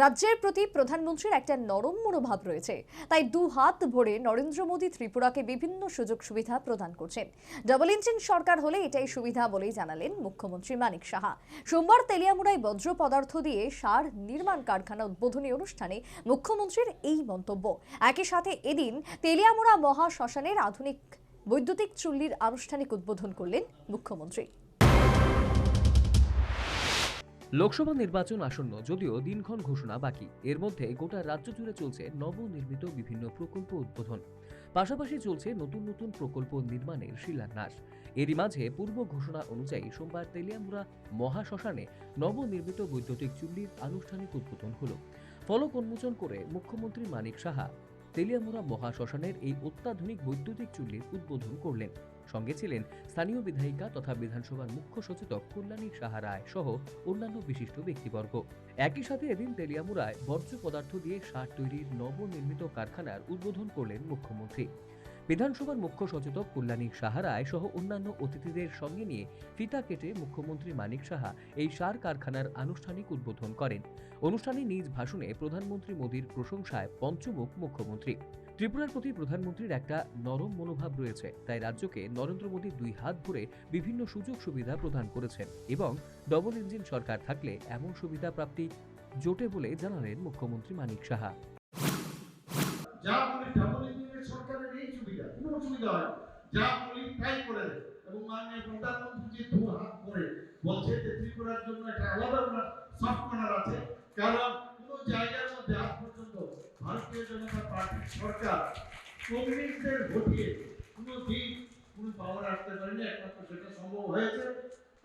রাজ্যের প্রতি প্রধানমন্ত্রীর একটা নরম মনোভাব রয়েছে। তাই দু হাত ভরে নরেন্দ্র মোদী ত্রিপুরাকে বিভিন্ন সুযোগ সুবিধা প্রদান করছেন। ডাবল ইঞ্জিন সরকার হলে এটাই সুবিধা বলেই জানালেন মুখ্যমন্ত্রী মানিক সাহা। সোমবার তেলিয়ামুড়ায় বজ্র পদার্থ দিয়ে সার নির্মাণ কারখানা উদ্বোধনী অনুষ্ঠানে মুখ্যমন্ত্রীর এই মন্তব্য। একই সাথে এদিন তেলিয়ামুড়া মহা শ্মশানের আধুনিক বৈদ্যুতিক চুল্লির আনুষ্ঠানিক উদ্বোধন করলেন মুখ্যমন্ত্রী। লোকসভা নির্বাচন আসন্ন, যদিও দিনক্ষণ ঘোষণা বাকি। এর মধ্যে গোটা রাজ্য জুড়ে চলছে নবনির্মিত বিভিন্ন প্রকল্প উদ্বোধন। পাশাপাশি চলছে নতুন নতুন প্রকল্প নির্মাণের শিলান্যাস। এরই মাঝে পূর্ব ঘোষণা অনুযায়ী সোমবার তেলিয়ামুড়া মহাশ্মশানে নবনির্মিত বৈদ্যুতিক চুল্লির আনুষ্ঠানিক উদ্বোধন হলো। ফলক উন্মোচন করে মুখ্যমন্ত্রী মানিক সাহা তেলিয়ামুড়া মহাশ্মশানের এই অত্যাধুনিক বৈদ্যুতিক চুল্লির উদ্বোধন করলেন। সঙ্গে ছিলেন স্থানীয় বিধায়িকা তথা বিধানসভার মুখ্য সচেতক কল্যাণী সাহা রায় সহ অন্যান্য বিশিষ্ট ব্যক্তিবর্গ। একই সাথে এদিন তেলিয়ামুড়ায় বর্জ্য পদার্থ দিয়ে সার তৈরির নবনির্মিত কারখানার উদ্বোধন করলেন মুখ্যমন্ত্রী। বিধানসভার মুখ্য সচেতক কল্যাণী সাহা রায় সহ অন্যান্য অতিথিদের সঙ্গে নিয়ে ফিতা কেটে মুখ্যমন্ত্রী মানিক সাহা এই সার কারখানার আনুষ্ঠানিক উদ্বোধন করেন। অনুষ্ঠানে নিজ ভাষণে প্রধানমন্ত্রী মোদীর প্রশংসায় পঞ্চমুখ মুখ্যমন্ত্রী। ত্রিপুরার প্রতি প্রধানমন্ত্রীর একটা নরম মনোভাব রয়েছে, তাই রাজ্যকে নরেন্দ্র মোদী দুই হাত ভরে বিভিন্ন সুযোগ সুবিধা প্রদান করেছেন এবং ডবল ইঞ্জিন সরকার থাকলে এমন সুবিধা প্রাপ্তি জোটে বলে জানালেন মুখ্যমন্ত্রী মানিক সাহা। কোনো অসুবিধা হয় যা বলি তাই করে এবং মাননীয় প্রধানমন্ত্রী দু হাত করে বলছে যে ত্রিপুরার জন্য একটা আলাদা ওনার আছে। কারণ কোনো জায়গার মধ্যে আজ পর্যন্ত ভারতীয় জনতা পার্টির সরকার কমিউনিস্টদের ভোটিয়ে কোনো দিন কোনো পাওয়ার আসতে পারেনি। একমাত্র সেটা সম্ভব হয়েছে,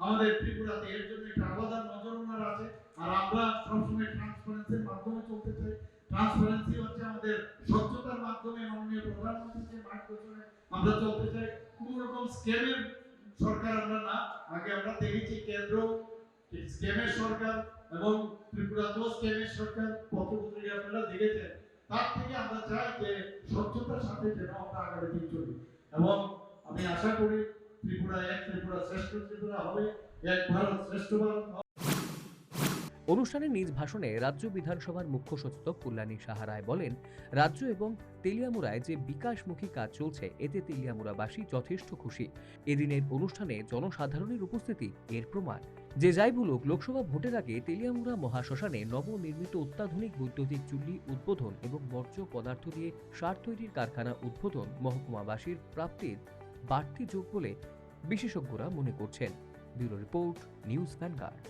আমাদের ত্রিপুরাতে এর জন্য একটা আলাদা নজর ওনার আছে। আর আমরা সবসময় ট্রান্সপারেন্সির মাধ্যমে চলতে চাই। ট্রান্সপারেন্সি হচ্ছে আমাদের স্বচ্ছতার মাধ্যমে মাননীয় প্রধানমন্ত্রী মার্গদর্শনে আমরা চলতে চাই। কোন রকম স্ক্যামের সরকার আমরা না। আগে আমরা দেখেছি কেন্দ্র, স্ক্যামের সরকার এবং ত্রিপুরাতেও স্ক্যামের সরকার, পত্রপত্রিকা আপনারা দেখেছেন। তার থেকে আমরা চাই যে স্বচ্ছতার সাথে যেন আমরা আগামী চলি। এবং আমি আশা করি ত্রিপুরা এক, ত্রিপুরা শ্রেষ্ঠ ত্রিপুরা হবে, এক ভারত শ্রেষ্ঠ ভারত। অনুষ্ঠানে নিজ ভাষণে রাজ্য বিধানসভার মুখ্য সচেতক কল্যাণী সাহা রায় বলেন, রাজ্য এবং তেলিয়ামুড়ায় যে বিকাশমুখী কাজ চলছে, এতে তেলিয়ামুড়াবাসী যথেষ্ট খুশি। এদিনের অনুষ্ঠানে জনসাধারণের উপস্থিতি, এর প্রমাণ। যে যাই বলুক, লোকসভা ভোটের আগে তেলিয়ামুড়া মহাশ্মশানে নবনির্মিত অত্যাধুনিক বৈদ্যুতিক চুল্লি উদ্বোধন এবং বর্জ্য পদার্থ দিয়ে সার তৈরির কারখানা উদ্বোধন মহকুমাবাসীর প্রাপ্তির বাড়তি যোগ বলে বিশেষজ্ঞরা মনে করছেন। Bureau report, news Vanguard.